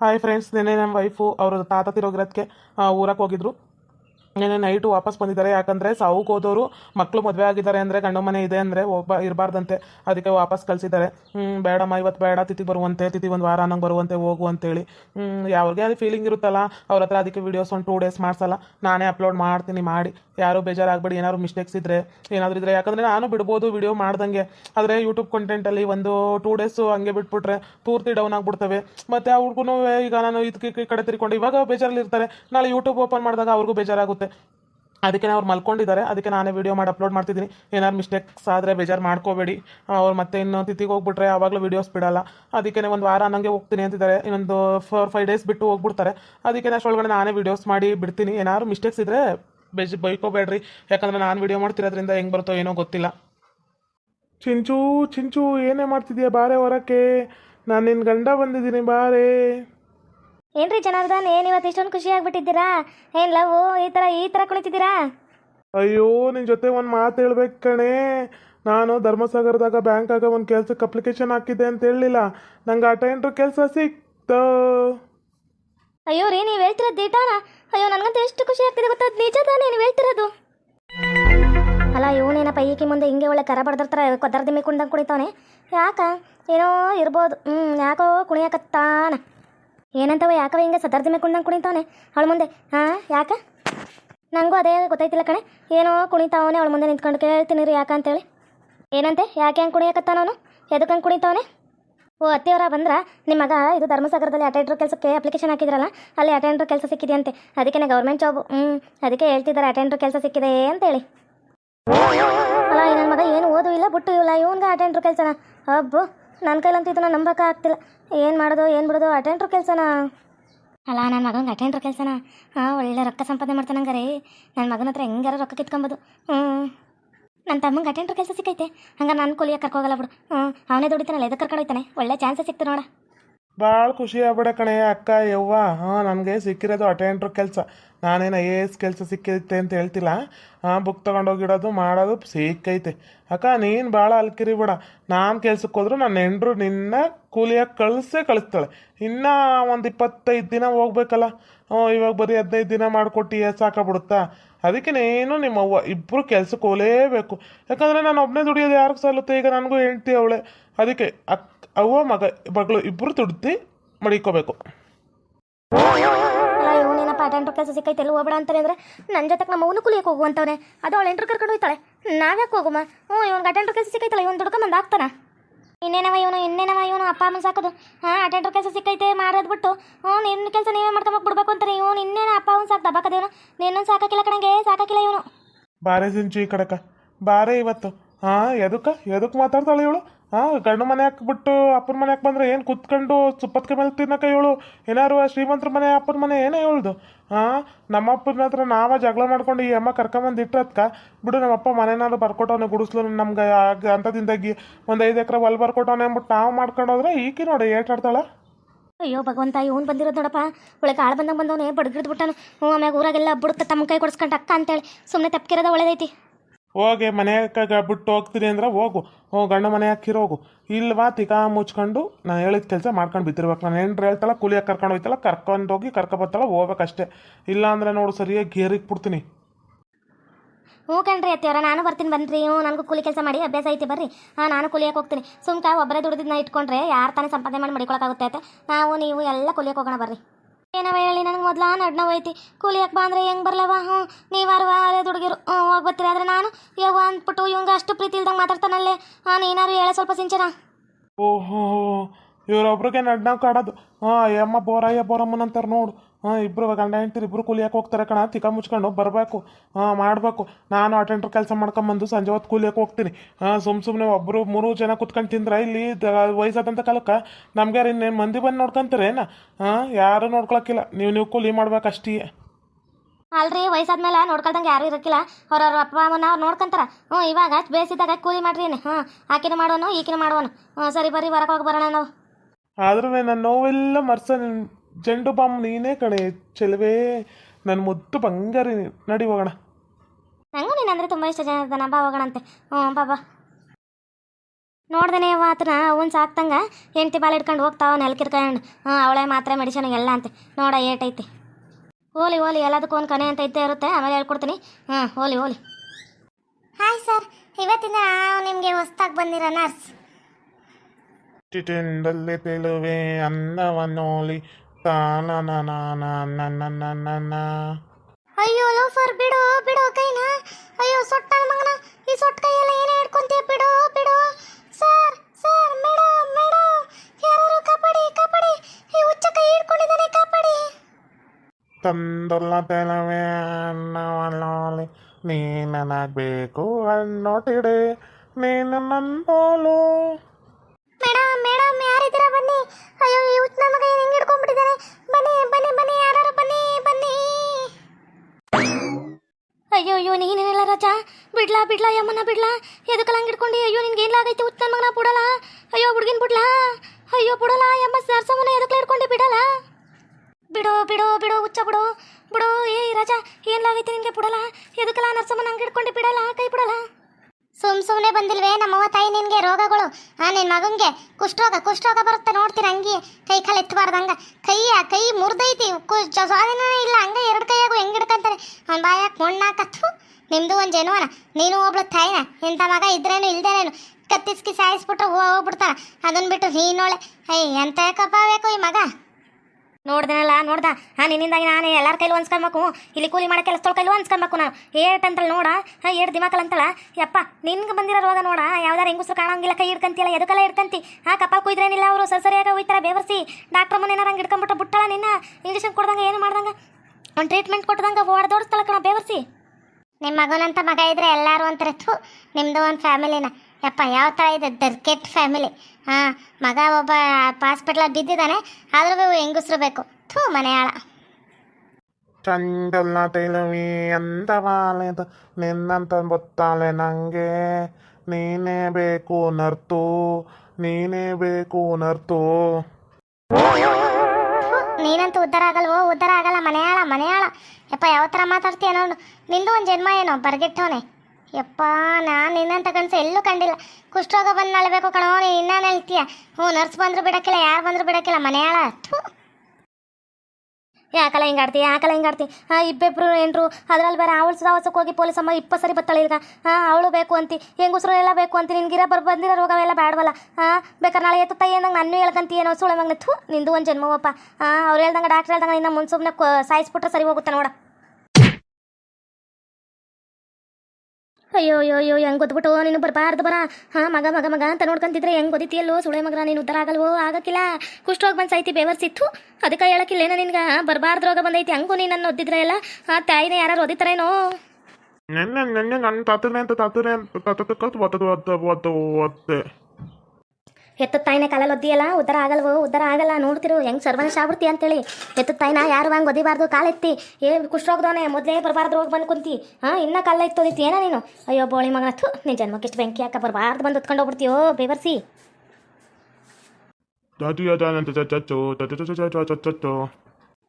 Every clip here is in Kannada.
ಹಾಯ್ ಫ್ರೆಂಡ್ಸ್ ನಿನ್ನೆ ನಮ್ಮ ವೈಫು ಅವರು ತಾತ ತಿರೋಗಿರೋದಕ್ಕೆ ಊರಕ್ಕೆ ಹೋಗಿದ್ರು. ನೆನ್ನೆ ನೈಟು ವಾಪಸ್ ಬಂದಿದ್ದಾರೆ. ಯಾಕಂದರೆ ಸಾವುಗೆ ಹೋದವರು ಮಕ್ಕಳು ಮದುವೆ ಆಗಿದ್ದಾರೆ ಅಂದರೆ ಗಂಡು ಮನೆ ಇದೆ ಅಂದರೆ ಒಬ್ಬ ಇರಬಾರ್ದಂತೆ. ಅದಕ್ಕೆ ವಾಪಸ್ ಕಳಿಸಿದ್ದಾರೆ. ಬೇಡಮ್ಮ ಇವತ್ತು ಬೇಡ, ತಿಥಿ ಬರುವಂತೆ, ತಿಥಿ ಒಂದು ವಾರ ನಂಗೆ ಬರುವಂತೆ ಹೋಗು ಅಂತೇಳಿ. ಯಾವ್ರಿಗೆ ಅದು ಫೀಲಿಂಗ್ ಇರುತ್ತಲ್ಲ, ಅವ್ರ ಹತ್ರ ಅದಕ್ಕೆ ವೀಡಿಯೋಸ್ ಒಂದು ಟೂ ಡೇಸ್ ಮಾಡಿಸಲ್ಲ. ನಾನೇ ಅಪ್ಲೋಡ್ ಮಾಡ್ತೀನಿ, ಮಾಡಿ. ಯಾರು ಬೇಜಾರಾಗಬೇಡಿ, ಏನಾದ್ರು ಮಿಸ್ಟೇಕ್ಸ್ ಇದ್ದರೆ ಏನಾದರೂ ಇದ್ದರೆ ಯಾಕಂದರೆ ನಾನು ಬಿಡ್ಬೋದು ವಿಡಿಯೋ ಮಾಡ್ದಂಗೆ. ಆದರೆ ಯೂಟ್ಯೂಬ್ ಕಂಟೆಂಟಲ್ಲಿ ಒಂದು ಟೂ ಡೇಸು ಹಂಗೆ ಬಿಟ್ಬಿಟ್ರೆ ಪೂರ್ತಿ ಡೌನ್ ಆಗಿಬಿಡ್ತವೆ. ಮತ್ತು ಅವ್ರಿಗೂ ಈಗ ನಾನು ಇದಕ್ಕೆ ಕಡೆ ತಿರ್ಕೊಂಡು ಇವಾಗ ಬೇಜಾರಲ್ಲಿ ಇರ್ತಾರೆ ನಾಳೆ ಯೂಟ್ಯೂಬ್ ಓಪನ್ ಮಾಡಿದಾಗ ಅವ್ರಿಗೂ ಬೇಜಾರಾಗುತ್ತೆ. ಅದಕ್ಕೆ ಅವ್ರು ಮಲ್ಕೊಂಡಿದ್ದಾರೆ. ಅದಕ್ಕೆ ನಾನೇ ವಿಡಿಯೋ ಮಾಡಿ ಅಪ್ಲೋಡ್ ಮಾಡ್ತಿದ್ದೀನಿ. ಏನಾದ್ರು ಮಿಸ್ಟೇಕ್ಸ್ ಆದರೆ ಬೇಜಾರು ಮಾಡ್ಕೋಬೇಡಿ. ಅವ್ರು ಮತ್ತೆ ಇನ್ನೊಂದು ತಿಥಿಗೆ ಹೋಗ್ಬಿಟ್ರೆ ಯಾವಾಗಲೂ ವೀಡಿಯೋಸ್ ಬಿಡಲ್ಲ. ಅದಕ್ಕೆ ಒಂದು ವಾರ ನನಗೆ ಹೋಗ್ತೀನಿ ಅಂತಿದ್ದಾರೆ. ಇನ್ನೊಂದು ಫೋರ್ ಫೈವ್ ಡೇಸ್ ಬಿಟ್ಟು ಹೋಗ್ಬಿಡ್ತಾರೆ. ಅದಕ್ಕೆ ಅಷ್ಟೊಳಗಡೆ ನಾನೇ ವೀಡಿಯೋಸ್ ಮಾಡಿ ಬಿಡ್ತೀನಿ. ಏನಾದ್ರು ಮಿಸ್ಟೇಕ್ಸ್ ಇದ್ದರೆ ಬೇಜ್, ಬೈಕೋಬೇಡ್ರಿ. ಯಾಕಂದರೆ ನಾನು ವಿಡಿಯೋ ಮಾಡ್ತಿರೋದ್ರಿಂದ ಹೆಂಗೆ ಬರುತ್ತೋ ಏನೋ ಗೊತ್ತಿಲ್ಲ. ಚಿಂಚು ಚಿಂಚು, ಏನೇ ಮಾಡ್ತಿದ್ಯಾ ಬಾರೆ ಹೊರಕ್ಕೆ? ನಾನು ನಿನ್ನ ಗಂಡ ಬಂದಿದ್ದೀನಿ ಬಾರೆ. ಏನ್ರಿ ಜನಾರ್ದನ್ ಏನು ಇವತ್ತು ಇಷ್ಟೊಂದು ಖುಷಿ ಆಗ್ಬಿಟ್ಟಿದ್ದೀರಾ? ಏನ್ ಲವ್ ಈ ಥರ ಈ ಥರ ಕುಳಿತಿದ್ದೀರಾ ಅಯ್ಯೋ ನಿನ್ನ ಜೊತೆ ಒಂದು ಮಾತು ಹೇಳ್ಬೇಕು ಕಣೆ. ನಾನು ಧರ್ಮಸಾಗರದಾಗ ಬ್ಯಾಂಕಾಗ ಒಂದು ಕೆಲ್ಸಕ್ಕೆ ಅಪ್ಲಿಕೇಶನ್ ಹಾಕಿದ್ದೆ ಅಂತ ಹೇಳಲಿಲ್ಲ ನಂಗೆ ಅಟೆಂಡ್ರ್ ಕೆಲಸ ಸಿಕ್ತು. ಅಯ್ಯೋ ರೀ ನೀವು ಹೇಳ್ತಿರೋದು ಡೇಟಾನ ಅಯ್ಯೋ ನನಗಂತೂ ಎಷ್ಟು ಖುಷಿ ಆಗ್ತಿದೆ ಗೊತ್ತಾ? ಅದ್ ನಿಜ ತಾನೇ ನೀವು ಹೇಳ್ತಿರೋದು. ಅಲ್ಲ ಇವನೇನಪ್ಪ ಈಕೆ ಮುಂದೆ ಹಿಂಗೆ ಒಳ್ಳೆ ಕರ ಬಡ್ದಿರ್ತಾರ ಕೊದ್ದರ್ದಿಮ್ಮಿ ಕುಣ್ದಂಗೆ ಕುಣಿತಾವನೆ? ಯಾಕ? ಏನೋ ಇರ್ಬೋದು. ಹ್ಞೂ ಯಾಕೋ ಕುಣಿಯಕತ್ತಾನ. ಏನಂತವ ಯಾಕವ ಹಿಂಗೆ ಸದರ್ದಿಮ್ಮಿ ಕುಣ್ದಂಗೆ ಕುಣಿತಾವನೆ? ಅವಳ ಮುಂದೆ. ಹಾಂ ಯಾಕ? ನನಗೂ ಅದೇ ಗೊತ್ತಾಯ್ತಿಲ್ಲ ಕಣೆ. ಏನೋ ಕುಣಿತಾವನೆ ಅವಳ ಮುಂದೆ ನಿಂತ್ಕೊಂಡು ಕೇಳ್ತೀನಿ ರೀ ಯಾಕಂತೇಳಿ ಏನಂತೆ? ಯಾಕೆ ಹಂಗೆ ಕುಣಿಯಕತ್ತಾನವನು ಎದಕ್ಕೆ ಹಂಗೆ ಕುಣಿತಾವನೆ? ಓ, ಅತ್ತೆಯವರ ಬಂದ್ರ ನಿಮ್ಮ ಮಗ ಇದು ಧರ್ಮಸಾಗರದಲ್ಲಿ ಅಟೆಂಡ್ರ್ ಕೆಲಸಕ್ಕೆ ಅಪ್ಲಿಕೇಶನ್ ಹಾಕಿದ್ರಲ್ಲ, ಅಲ್ಲಿ ಅಟೆಂಡ್ರ್ ಕೆಲಸ ಸಿಕ್ಕಿದೆಯಂತೆ. ಅದಕ್ಕೆ ಗೌರ್ಮೆಂಟ್ ಜಾಬ್ ಹ್ಞೂ ಅದಕ್ಕೆ ಹೇಳ್ತಿದ್ದಾರೆ ಅಟೆಂಡ್ರ್ ಕೆಲಸ ಸಿಕ್ಕಿದೆ ಅಂತೇಳಿ. ಅಲ್ಲ ನನ್ನ ಮಗ ಏನು ಓದು ಇಲ್ಲ, ಬಿಟ್ಟು ಇಲ್ಲ, ಇವನ್ಗೆ ಅಟೆಂಡ್ರ್ ಕೆಲಸನ. ಹಬ್ಬು ನನ್ನ ಕೈಲಂತೂ ಇದನ್ನ ನಂಬಕ್ಕೆ ಆಗ್ತಿಲ್ಲ. ಏನು ಮಾಡೋದು, ಏನು ಬಿಡೋದು ಅಟೆಂಡ್ರು ಕೆಲಸನ? ಅಲ್ಲ ನನ್ನ ಮಗಂಗೆ ಅಟೆಂಡ್ರ್ ಕೆಲಸನ? ಹಾಂ ಒಳ್ಳೆ ರೊಕ್ಕ ಸಂಪಾದನೆ ಮಾಡ್ತಾನಂಗಾರೆ ನನ್ನ ಮಗನ ಹತ್ರ ಹೆಂಗಾರ ರೊಕ್ಕ ಕಿತ್ಕೊಬೋದು? ಹ್ಞೂ ನನ್ನ ತಮ್ಮಂಗೆ ಅಟೆಂಡ್ರ್ ಕೆಲಸ ಸಿಕ್ಕೈತೆ. ಹಂಗೆ ನಾನು ಕೊಲಿಯ ಕರ್ಕೋಗಲ್ಲ ಬಿಡು. ಹ್ಞೂ ಅವನೇ ದುಡಿತಾನಲ್ಲ ಎದಕ್ಕೆ ಕರ್ಕೊಂಡು ಹೋಗ್ತಾನೆ. ಒಳ್ಳೆ ಚಾನ್ಸಸ್ ಸಿಕ್ತು ನೋಡ. ಭಾಳ ಖುಷಿ ಆಗ್ಬಿಡ ಕಣೆ, ಅಕ್ಕ, ಯವ್ವ. ಹಾಂ, ನನಗೆ ಸಿಕ್ಕಿರೋದು ಅಟೆಂಡ್ರ್ ಕೆಲಸ. ನಾನೇನು ಐ ಎ ಎಸ್ ಕೆಲಸ ಸಿಕ್ಕೈತೆ ಅಂತ ಹೇಳ್ತಿಲ್ಲ. ಹಾಂ ಬುಕ್ ತೊಗೊಂಡೋಗಿಡೋದು ಮಾಡೋದು ಸಿಕ್ಕೈತೆ. ಅಕ್ಕ, ನೀನು ಭಾಳ ಅಲ್ಕಿರಿ ಬಿಡ. ನಾನು ಕೆಲ್ಸಕ್ಕೆ ಹೋದ್ರು ನನ್ನ ಹೆಂಡ್ರು ನಿನ್ನ ಕೂಲಿಯಾಗಿ ಕಳಿಸೇ ಕಳಿಸ್ತಾಳೆ. ಇನ್ನೂ ಒಂದು ಇಪ್ಪತ್ತೈದು ದಿನ ಹೋಗ್ಬೇಕಲ್ಲ. ಹ್ಞೂ ಇವಾಗ ಬರೀ ಹದಿನೈದು ದಿನ ಮಾಡಿಕೊಟ್ಟು ಸಾಕಾಗ್ಬಿಡುತ್ತಾ ಅದಕ್ಕೆ ನೀನು ನಿಮ್ಮ ಅವ್ವ ಇಬ್ಬರು ಕೆಲ್ಸಕ್ಕೆ ಹೋಲೇಬೇಕು ಯಾಕಂದರೆ ನಾನು ಒಬ್ಬನೇ ದುಡಿಯೋದು ಯಾರಿಗೂ ಸಲ್ಲುತ್ತೆ? ಈಗ ನನಗೂ ಹೆಂಡ್ತಿ ಅವಳೆ. ಅದಕ್ಕೆ ಅಕ್ ಅವ್ವ ಮಗ ಮಗಳು ಇಬ್ಬರು ದುಡ್ದು ಮಡಿಕೋಬೇಕು. ಅಲ್ಲ ಇವನೇನಪ್ಪ ಅಟೆಂಡ್ರ್ ಕೆಲಸ ಸಿಕ್ಕೈತೆ ಎಲ್ಲಿ ಹೋಗ್ಬೇಡ ಅಂತಾರೆ ಅಂದ್ರೆ ನನ್ನ ಜೊತೆಗೆ ನಮ್ಮ ಅವನು ಕೂಲಿಯಕ್ಕೆ ಹೋಗುವಂತವನೆ ಅದು ಅವಳು ಎಂಟ್ರು ಕರ್ಕೊಂಡು ಹೋಯ್ತಾಳೆ. ನಾವ್ಯಾಕೆ ಹೋಗುಮ? ಹ್ಞೂ ಇವ್ನು ಅಟೆಂಟ್ ಕೆಲಸ ಸಿಕ್ಕೈತಲ್ಲ ಇವ್ನು ದುಡ್ಕೊಂಬಂದು ಆಗ್ತಾನ ಇನ್ನೇನವ ಇವನು ಇನ್ನೇನವ ಇವನು ಅಪ್ಪ ಅಮ್ಮನ ಸಾಕೋದು. ಹಾಂ ಅಟೆಂಡ್ರ್ ಕೆಲಸ ಸಿಕ್ಕೈತೆ ಮಾಡೋದು ಬಿಟ್ಟು. ಹ್ಞೂ ನಿನ್ನ ಕೆಲಸ ನೀವೇ ಮಾಡ್ಕೊಂಬೋಗಿ ಬಿಡ್ಬೇಕು ಅಂತಾರೆ ಇವನು ಇನ್ನೇನ ಅಪ್ಪ ಅವನು ಸಾಕು ದಬಾಕದೇವನು ನಿನ್ನೊಂದು ಸಾಕಾಕಿಲ್ಲ ಕಣಂಗೆ ಸಾಕಾಕಿಲ್ಲ ಇವನು. ಬಾರೆ ಸಿಂಚು ಈ ಕಡಕ. ಬಾರೆ ಇವತ್ತು. ಹಾಂ ಎದಕ್ಕ ಎದಕ್ಕೆ ಮಾತಾಡ್ತಾಳೆ ಇವಳು? ಹಾಂ, ಗಂಡು ಮನೆ ಹಾಕ್ಬಿಟ್ಟು ಅಪ್ಪನ ಮನೆ ಹಾಕಿ ಬಂದ್ರೆ ಏನು ಕುತ್ಕೊಂಡು ಸುಪ್ಪತ್ಕೆ ಮೇಲೆ ತಿನ್ನಕ ಹೇಳು? ಏನಾರು ಶ್ರೀಮಂತರ ಮನೆ, ಅಪ್ಪನ ಮನೆ ಏನೇ ಹೇಳ್ದು. ಹಾಂ, ನಮ್ಮಪ್ಪನ ಹತ್ರ ನಾವ ಜಗಳ ಮಾಡ್ಕೊಂಡು ಈ ಅಮ್ಮ ಕರ್ಕೊಂಬಂದು ಇಟ್ರತ್ಕ? ಬಿಡು, ನಮ್ಮಪ್ಪ ಮನೆನಾದ್ರು ಬರ್ಕೊಟ್ಟವನೆ, ಗುಡಿಸ್ಲು ನಮ್ಗೆ ಅಂಥದಿಂದಾಗಿ ಒಂದು ಐದು ಎಕರೆ ಹೊಲ ಬರ್ಕೊಟ್ಟವನೆ ಅಂದ್ಬಿಟ್ಟು ನಾವು ಮಾಡ್ಕೊಂಡು ಹೋದ್ರೆ ಈಕಿ ನೋಡಿ ಏಟಾಡ್ತಾಳೆ ಅಯ್ಯೋ, ಭಗವಂತ, ಇವನು ಬಂದಿರೋದು ನೋಡಪ್ಪ. ಒಳಗೆ ಕಾಳು ಬಂದಂಗೆ ಬಂದವನೇ, ಬಡ್ಗಿಡ್ದು ಬಿಟ್ಟಾನು. ಹ್ಞೂ ಆಮ್ಯಾಗ ಊರಾಗೆಲ್ಲ ಬಿಡುತ್ತೆ ತಮ್ಮ ಕೈ ಕೊಡಿಸ್ಕೊಂಡು ಅಕ್ಕ ಅಂತೇಳಿ ಸುಮ್ಮನೆ ತಪ್ಪಿರೋದ ಒಳ್ಳೇದೈತಿ. ಹೋಗಿ ಮನೆಯಾಗ ಬಿಟ್ಟು ಹೋಗ್ತೀನಿ ಅಂದ್ರೆ ಹೋಗು. ಹೋ, ಗಂಡ ಮನೆ ಹಾಕಿರೋಗು ಇಲ್ವಾ ತಿಕಾ ಮುಚ್ಕೊಂಡು ನಾನು ಹೇಳಿದ ಕೆಲಸ ಮಾಡ್ಕೊಂಡು ಬಿದ್ದಿರ್ಬೇಕು. ನಾನು ಹೆಂಡ್ರು ಹೇಳ್ತಾಳೆ ಕೂಲಿಯಾಗಿ ಕರ್ಕೊಂಡು ಹೋಯ್ತಲ್ಲ, ಕರ್ಕೊಂಡು ಹೋಗಿ ಕರ್ಕೊಬತ್ತಾಳ ಹೋಗ್ಬೇಕಷ್ಟೇ. ಇಲ್ಲಾಂದ್ರೆ ನೋಡು, ಸರಿಯಾಗಿ ಗೇರಿಗೆ ಬಿಡ್ತೀನಿ. ಹ್ಞೂ ಕಣ್ರಿ ಅತ್ತಿಯವರ, ನಾನು ಬರ್ತೀನಿ ಬನ್ರಿ. ಹ್ಞೂ, ನನಗೂ ಕೂಲಿ ಕೆಲಸ ಮಾಡಿ, ಅಭ್ಯಾಸ ಐತಿ ಬರ್ರಿ. ಹಾಂ, ನಾನು ಕೂಲಿಯಕ್ಕೆ ಹೋಗ್ತೀನಿ. ಸುಮ್ಕ ಒಬ್ಬರೇ ದುಡ್ದಿದ್ದನ್ನ ಇಟ್ಕೊಂಡ್ರೆ ಯಾರು ತಾನೇ ಸಂಪಾದನೆ ಮಾಡಿ ಮಡಿಕೊಳಕ್ಕಾಗುತ್ತೆ ನಾವು, ನೀವು ಎಲ್ಲ ಕೂಲಿಯಕ್ಕೆ ಹೋಗೋಣ ಬರ್ರಿ. ಏನವ ಹೇಳಿ, ನನಗೆ ಮೊದ್ಲ ಐತಿ. ಕೂಲಿಯಕ್ಕೆ ಬಾ ಅಂದ್ರೆ ಹೆಂಗೆ ಬರ್ಲವ? ಹ್ಞೂ ನೀವಾರು ಅದೇ ದುಡುಗಿರು. ಹ್ಞೂ ಹೋಗಿ ಬರ್ತೀರಿ. ಆದರೆ ನಾನು ಯವ್ವ ಅಂದ್ಬಿಟ್ಟು ಇವಂಗ ಅಷ್ಟು ಪ್ರೀತಿ ಇಲ್ದಂಗೆ ಮಾತಾಡ್ತಾನಲ್ಲೇ. ಹಾಂ, ನೀನಾರು ಹೇಳ ಸ್ವಲ್ಪ ಸಿಂಚನ. ಓಹೋ, ಇವ್ರೊಬ್ರಿಗೆ ನಡ್ನಾವ್ ಕಾಡೋದು. ಹಾಂ ಯಮ್ಮ ಬೋರಯ್ಯ ಬೋರಮ್ಮನ ಅಂತಾರೆ ನೋಡು. ಹಾಂ ಇಬ್ಬರು ಗಂಡ ಹೆಂಡ್ತಿರು ಇಬ್ಬರು ಕೂಲಿಯಾಕೆ ಹೋಗ್ತಾರೆ ಕಣ? ತಿಕ್ಕ ಮುಚ್ಕೊಂಡು ಬರಬೇಕು. ಹಾಂ ಮಾಡಬೇಕು. ನಾನು ಅಟೆಂಡ್ರ್ ಕೆಲಸ ಮಾಡ್ಕೊಂಬಂದು ಸಂಜೆ ಹೊತ್ತು ಕೂಲಿಯಾಕೆ ಹೋಗ್ತೀನಿ? ಹಾಂ ಸುಮ್ಮ ಸುಮ್ಮನೆ ಒಬ್ಬರು ಮೂರು ಜನ ಕುತ್ಕೊಂಡು ತಿಂದ್ರೆ ಇಲ್ಲಿ ವಯಸ್ಸಾದಂಥ ಕಾಲಕ್ಕೆ ನಮ್ಗೆ ಇನ್ನೇನು ಮಂದಿ ಬಂದು ನೋಡ್ಕೊಂತಾರೇನ ಹಾಂ ಯಾರು ನೋಡ್ಕೊಳಕ್ಕಿಲ್ಲ. ನೀವು ನೀವು ಕೂಲಿ ಮಾಡ್ಬೇಕು ಅಷ್ಟೇ. ಅಲ್ರಿ ವಯಸ್ಸಾದ್ಮೇಲೆ ನೋಡ್ಕೊಳ್ದಂಗೆ ಯಾರು ಇರಕ್ಕಿಲ್ಲ. ಅವ್ರವ್ರ ಅಪ್ಪ ಅಮ್ಮನ ಅವ್ರು ನೋಡ್ಕೊಂತಾರ. ಹ್ಞೂ ಇವಾಗ ಬೇಸಿದಾಗ ಕೂಲಿ ಮಾಡ್ರಿ ಹ್ಞೂ ಆಕಿನ ಮಾಡೋನು ಈಕಿನ ಮಾಡೋನು ಹ್ಞೂ ಸರಿ ಬರ್ರಿ ಬರೋಕೆ ಹೋಗಿ ಬರೋಣ ನಾವು. ಆದ್ರೂ ನನ್ನ ನೋವೆಲ್ಲ ಮರ್ಸ ನಿನ್ ಜಂಡು ಬಾಂಬ್ ನೀನೇ ಕಣೆ ಚೆಲುವೆ ನನ್ನ ಮುದ್ದು ಬಂಗಾರಿ ನಡಿ ಹೋಗೋಣ ನಂಗೂ ನೀನಂದ್ರೆ ತುಂಬ ಇಷ್ಟ ಜನ ಬಾ ಹೋಗೋಣಂತೆ ಹ್ಞೂ ಬಾಬಾ ನೋಡ್ದೇನೆ ಆತನ ಅವನ್ ಸಾಕ್ತಂಗ ಹೆಂಡತಿ ಬಾಲ್ ಹಿಡ್ಕೊಂಡು ಹೋಗ್ತಾವ ನೆಲಕಿರ್ಕೊಂಡು ಹಾಂ ಅವಳೆ ಮಾತ್ರ ಮೆಡಿಸನ್ ಎಲ್ಲ ಅಂತೆ ನೋಡ ಏಟೈತಿ ಹೋಲಿ ಹೋಲಿ ಎಲ್ಲದಕ್ಕೂ ಒಂದು ಕಣೆ ಅಂತ ಇದ್ದೇ ಇರುತ್ತೆ ಆಮೇಲೆ ಹೇಳ್ಕೊಡ್ತೀನಿ ಹಾಂ ಹೋಲಿ ಹೋಲಿ ಹಾಯ್ ಸರ್ ಇವತ್ತಿನ ನಿಮಗೆ ಹೊಸ್ದಾಗಿ ಬಂದಿರೋ ನರ್ಸ್ ಚಿಟಿಂದಲ್ಲಿ ತಿಳುವೆ ಅನ್ನವನ್ನೋಲಿ ತಾನ ಅಯ್ಯೋ ಲೋಫರ್ ಬಿಡು ಬಿಡು ಕೈನ ಅಯ್ಯೋ ಸೊಟ್ಟ ಮಗನ ಈ ಸೊಟ್ಟ ಕೈಯೆಲ್ಲ ಏನೇ ಹಿಡ್ಕೊಂತೀಯ ಬಿಡು ಬಿಡು ಸರ್ ಸರ್ ಮೇಡಮ್ ಮೇಡಮ್ ಯಾರು ಕಾಪಾಡಿ ಕಾಪಾಡಿ ಈ ಹುಚ್ಚ ಕೈ ಹಿಡ್ಕೊಂಡಿದ್ದಾನೆ ಕಾಪಾಡಿ ತಂದಲ್ಲ ತೆಲುವೆ ಅನ್ನವನ್ನೋಲಿ ನೀ ನನಗ್ಬೇಕು ಅನ್ನೋಟಿಡೆ ನೀನು ನಂಬೋಲು ಬಿಡ್ಲಾ ಬಿಡ್ಲಾ, ಯಮ್ಮನ ಬಿಡ್ಲಾ. ಎದಕ್ಕೆ ಹಂಗೆ ಹಿಡ್ಕೊಂಡು? ಅಯ್ಯೋ, ನಿನ್ಗೆ ಏನ್ ಲಾಗೈತೆ ಉತ್ತನ ಮಗನ ಬಿಡಲ್ಲ ಅಯ್ಯೋ, ಹುಡುಗಿನ ಬಿಡ್ಲಾ ಅಯ್ಯೋ ಬಿಡಲ್ಲ ಯಮ್ಮ ಸರ್ ಸಮನ ಎದಕ್ಕೆ ಹಿಡ್ಕೊಂಡು ಬಿಡಲ್ಲ ಬಿಡೋ ಬಿಡೋ ಬಿಡೋ, ಹುಚ್ಚ ಬಿಡು. ಬಿಡು, ಏ ರಾಜ ಏನಾಗೈತೆ ನಿನ್ಗೆ ಬಿಡಲ್ಲ ಎದಕ್ಕಲ್ಲ ನರ್ಸಮ್ಮನ ಹಂಗೆ ಹಿಡ್ಕೊಂಡು ಬಿಡಲ್ಲ ಕೈ ಬಿಡಲ್ಲ ಸುಮ್ ಸುಮ್ಮನೆ ಬಂದಿಲ್ವೇ? ನಮ್ಮವ್ವ ತಾಯಿ ನಿನ್ಗೆ ರೋಗಗಳು. ಆ, ನಿನ್ ಮಗಂಗೆ ಕುಷ್ಠರೋಗ ಕುಷ್ಠರೋಗ ಬರುತ್ತೆ ನೋಡ್ತೀರ ಹಂಗೆ. ಕೈ ಕಾಲು ಎತ್ತಬಾರ್ದಂಗ ಕೈಯ ಕೈ ಮುರಿದೈತಿ. ಸ್ವಾಧೀನ ಇಲ್ಲ. ಹಂಗ ಎರಡು ಕೈಯಾಗು ಹೆಂಗ್ ಹಿಡ್ಕಂತಾರೆ? ಅವ್ನ ಬಾಯಾಕ ಮಣ್ಣಾಕತ್ತು ನಿಮ್ದು ಒಂದು ಜನುವನ ನೀನು ಒಬ್ಳು ತಾಯಿನ. ಇಂಥ ಮಗ ಇದ್ರೇನು, ಇಲ್ದೇನೇನು? ಕತ್ತಿಸ್ಕಿ ಸಾಯಿಸ್ಬಿಟ್ರೆ ಹೋಗ್ಬಿಡ್ತಾರ ಅದನ್ನ ಬಿಟ್ಟು ನೀನೋಳೆ. ಅಯ್ಯ ಎಂತ ಯಾಕಪ್ಪ ಬೇಕು ಈ ಮಗ? ನೋಡ್ದನಲ್ಲ, ನೋಡ್ದ. ಹಾ, ನಿನ್ನಿಂದಾಗಿ ನಾನು ಎಲ್ಲರ ಕೈಲಿ ಅನ್ಸ್ಕೊಬೇಕು ಇಲ್ಲಿ ಕೂಲಿ ಮಾಡೋ ಕೆಲಸದೊಳ ಕೈಲಿ ಅನ್ಸ್ಕೊಬೇಕು ನಾನು. ಏಟ್ ಅಂತಲ್ಲ ನೋಡ. ಹಾಂ, ಏಟ್ ದಿಮಾಕಲ್ ಅಂತಲ್ಲ. ಯಪ್ಪ, ನಿನ್ಗೆ ಬಂದಿರೋ ರೋಗ ನೋಡ. ಯಾವ್ದಾರು ಹೆಂಗುಸ್ರು ಕಾಣಂಗಿಲ್ಲ, ಕೈ ಹಿಡ್ಕಂತಿಲ್ಲ ಎದಕ್ಕೆಲ್ಲ ಹಿಡ್ಕಂತಿ? ಹಾ ಕಪಾಲ್ ಕುಯ್ದ್ರೇನಿಲ್ಲ ಅವರು. ಸರಿಯಾಗಿ ಹೋಯ್ತಾರೆ ಬೇವರ್ಸಿ. ಡಾಕ್ಟ್ರ್ ಮನೆ ಏನಾರ ಹಂಗೆ ಹಿಡ್ಕೊಂಬಿಟ್ಟು ಬಿಟ್ಟಳ ನಿನ್ನ. ಇಂಜೆಕ್ಷನ್ ಕೊಡ್ದಂಗೆ, ಏನು ಮಾಡ್ದಂಗ? ಒಂದು ಟ್ರೀಟ್ಮೆಂಟ್ ಕೊಟ್ಟದಂಗೆ ಓಡ್ದೋಡಿಸ್ತಲ್ಲ ಕಣ ಬೇವರ್ಸಿ. ನಿಮ್ಮ ಮಗನಂತ ಮಗ ಇದ್ರೆ ಎಲ್ಲರೂ ಅಂತಾರೆ, ಥೂ ನಿಮ್ಮದು ಒಂದು ಫ್ಯಾಮಿಲಿನ. ಯಪ್ಪ, ಯಾವ ಥರ ಇದೆ, ದರ್ಕೆಟ್ ಫ್ಯಾಮಿಲಿ. ಹಾಂ, ಮಗ ಒಬ್ಬ ಹಾಸ್ಪಿಟ್ಲಲ್ಲಿ ಬಿದ್ದಿದ್ದಾನೆ, ಆದ್ರೂ ಹೆಂಗಸ್ರು ಬೇಕು. ಥೂ, ಮನೆಯಾಳ. ಚಂದಲ್ಲ ತೆಲುವಿ ಅಂದವಾಲೆದು ನಿನ್ನಂತ ಗೊತ್ತಾಲೆ ನಂಗೆ. ನೀನೇ ಬೇಕು ನರ್ತು, ನೀನೇ ಬೇಕು ನರ್ತು. ನೀನಂತೂ ಉದ್ಧಾರ ಆಗಲ್ವೋ? ಉದ್ಧಾರ ಆಗಲ್ಲ ಮನೆಯಾಳ ಮನೆಯಾಳ. ಯಪ್ಪ, ಯಾವ ಥರ ಮಾತಾಡ್ತೀಯ ನೋಡು. ನಿಂದು ಒಂದು ಜನ್ಮ ಏನೋ, ಬರ್ಗಿಟ್ಟವನೆ. ಯಪ್ಪ, ನಾನು ನಿನ್ನಂತ ಕನಸು ಎಲ್ಲೂ ಕಂಡಿಲ್ಲ. ಕುಷ್ಠರೋಗ ಬಂದು ನಳಬೇಕು ಕಣೋ, ನೀನು ಇನ್ನಾನು ಹೇಳ್ತೀಯ? ಹ್ಞೂ, ನರ್ಸ್ ಬಂದರೂ ಬಿಡಕ್ಕಿಲ್ಲ, ಯಾರು ಬಂದರೂ ಬಿಡಕ್ಕಿಲ್ಲ, ಮನೆಯಾಳ. ಥು. ಯಾಕಲ್ಲ ಹಿಂಗಾಡ್ತಿ ಯಾಕಲ್ಲ ಹಿಂಗಾಡ್ತಿ? ಹಾಂ ಇಬ್ಬಿಬ್ರು ಏನ್ರು ಅದ್ರಲ್ಲಿ ಬೇರೆ ಅವಳು ಸಾವಸಕ್ಕೆ ಹೋಗಿ ಪೊಲೀಸ್ ಅಮ್ಮ ಇಪ್ಪತ್ತು ಸರಿ ಬತ್ತಾಳೆ ಈಗ. ಅವಳು ಬೇಕು ಅಂತಿ, ಹೆಂಗುಸ್ರು ಎಲ್ಲ ಬೇಕು ಅಂತಿ ನಿನ್ಗಿರ ಬರ್, ಬಂದಿರೋ ರೋಗವೆಲ್ಲ ಬೇಡವಲ್ಲ ಹಾಂ ಬೇಕಾದ್ರೆ ನಾಳೆ ಎತ್ತು ತಾಯಿ ಅಂದಂಗೆ ನಾನು ಹೇಳ್ಕಂತಿ ಏನೋ ಸುಳೆ ನಿಂದು ಒಂದು ಜನ್ಮವಪ್ಪ. ಹಾಂ ಅವ್ರು ಹೇಳ್ದಂಗೆ ಡಾಕ್ಟ್ರ್ ಹೇಳ್ದಂಗೆ ಇನ್ನು ಮುನ್ಸುಪ್ನ ಸಾಯಿಸ್ಬಿಟ್ರೆ ಸರಿ ಹೋಗುತ್ತೆ ನೋಡ. ಅಯ್ಯೋ ಅಯ್ಯೋ ಅಯ್ಯೋ, ಹೆಂಗ್ ಗೊತ್ಬಿಟ್ಟು ನೀನು ಬರಬಾರ್ದು ಬರ. ಹಾಂ, ಮಗ ಮಗ ಮಗ ಅಂತ ನೋಡ್ಕೊಂತಿದ್ರೆ ಹೆಂಗ್ ಗೊತ್ತಿಯಲ್ಲೋ ಸುಳೆ ಮಗ, ನೀನು ಉದ್ದಾರ ಆಗಲ್ವೋ? ಆಗಕ್ಕಿಲ್ಲ. ಕುಷ್ಠರೋಗ ಬಂದು ಸಾಯ್ತಿ ಬೇವರ್ಸಿತ್ತು ಅದಕ್ಕೆ ಹೇಳಕ್ಕಿಲ್ಲೇನ ನಿನ್ಗ? ಬರಬಾರ್ದು ರೋಗ ಬಂದೈತಿ. ಹಂಗೂ ನೀನು ನನ್ನ ಒದ್ದಿದ್ರೆ ಎಲ್ಲ? ಆ ತಾಯಿನ ಯಾರು ಓದಿತಾರೇನೋ ನನ್ನ, ನೆನ್ನೆ ನನ್ನ ತಾತನೇ ಅಂತ, ತಾತನೆ ಅಂತ, ತಾತಕ್ಕೆ ಒತ್ತದು ಒತ್ತ ಒತ್ತ ಒತ್ತೆ. ಎತ್ತ ತಾಯಿನ ಕಾಲಲ್ಲಿ ಒದ್ದಿಯಲ್ಲ ಉದ್ದಾರ ಆಗಲ್ವೋ ಉದ್ದಾರ ಆಗಲ್ಲ ನೋಡ್ತಿರು ಹೆಂಗ್ ಸರ್ವನಾಶ ಆಗ್ಬಿಡ್ತಿ ಅಂತೇಳಿ ಎತ್ತ ತಾಯಿನ ಯಾರು ಹಂಗೆ ಒದಿಬಾರ್ದು ಕಾಲೆತ್ತಿ ಏ ಕುಷ್ಠರೋಗದವನೇ ಮೊದಲೇ ಬರಬಾರ್ದು ಹೋಗಿ ಬಂದು ಕುಂತಿ ಹಾಂ ಇನ್ನ ಕಾಲ ಇತ್ತೋದಿತ್ತು ಏನ ನೀನು ಅಯ್ಯೋ ಬೋಳಿ ಮಗನ ಥು ಜನ್ಮಕ್ಕೆ ಇಷ್ಟು ಬೆಂಕಿ ಹಾಕ ಬರಬಾರ್ದು ಬಂದು ಹೊತ್ಕೊಂಡು ಹೋಗ್ಬಿಡ್ತೀವೋ ಬೇವರ್ಸಿ ಚಚ್ಚು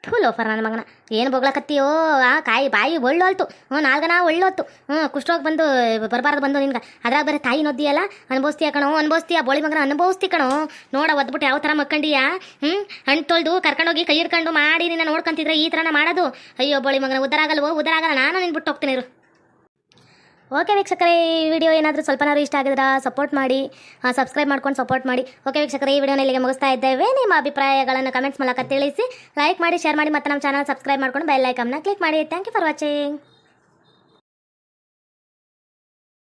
ಥೂ ಲೋಫರ್ ನನ್ನ ಮಗನ. ಏನು ಬೊಗ್ಲಕತ್ತೀಯೋ? ಆ ಕಾಯಿ ಬಾಯಿ ಒಳ್ಳೋಲ್ತು. ಹ್ಞೂ ನಾಲ್ಗನ ಒಳ್ಳೋತ್ತು. ಹ್ಞೂ ಕುಷ್ಟೋಗಿ ಬಂದು, ಬರಬಾರ್ದು ಬಂದು ನಿನ್ಗೆ. ಅದ್ರಾಗ ಬರೀ ತಾಯಿ ನೊದ್ದಿಯಲ್ಲ? ಅನುಭವಿಸ್ತೀಯ ಕಣೋ, ಅನುಭವಿಸ್ತೀಯ ಬೋಳಿ ಮಗನ ಅನುಭವಿಸ್ತಿ ಕಣೋ. ನೋಡ, ಒದ್ಬಿಟ್ಟು ಯಾವ ಥರ ಮಕ್ಕಂಡಿಯ? ಹ್ಞೂ ಹಣ್ಣು ತೊಳೆದು ಕರ್ಕೊಂಡೋಗಿ ಕೈ ಹಿಡ್ಕೊಂಡು ಮಾಡಿ ನಿನ್ನ ನೋಡ್ಕೊಂತಿದ್ರೆ ಈ ಥರನ ಮಾಡೋದು. ಅಯ್ಯೋ, ಬೋಳಿ ಮಗನ ಉದ್ದಾರ ಆಗಲ್ವೋ? ಉದ್ದಾರ ಆಗಲ್ಲ, ನಾನು ನಿನ್ ಬಿಟ್ಟು ಹೋಗ್ತೀನಿ ಇರು. ಓಕೆ ವೀಕ್ಷಕರೇ, ಈ ವಿಡಿಯೋ ಏನಾದರೂ ಸ್ವಲ್ಪನಾದ್ರು ಇಷ್ಟ ಆಗಿದ್ರೆ ಸಪೋರ್ಟ್ ಮಾಡಿ ಸಬ್ಸ್ಕ್ರೈಬ್ ಮಾಡ್ಕೊಂಡು ಸಪೋರ್ಟ್ ಮಾಡಿ. ಓಕೆ ವೀಕ್ಷಕರೇ, ಈ ವಿಡಿಯೋನ ಇಲ್ಲಿಗೆ ಮುಗಿಸ್ತಾ ಇದ್ದೇವೆ. ನಿಮ್ಮ ಅಭಿಪ್ರಾಯಗಳನ್ನು ಕಮೆಂಟ್ಸ್ ಮೂಲಕ ತಿಳಿಸಿ ಲೈಕ್ ಮಾಡಿ ಶೇರ್ ಮಾಡಿ, ಮತ್ತು ನಮ್ಮ ಚಾನಲ್ ಸಬ್ಸ್ಕ್ರೈಬ್ ಮಾಡ್ಕೊಂಡು ಬೆಲ್ ಐಕಮ್ನ ಕ್ಲಿಕ್ ಮಾಡಿ. Thank you for watching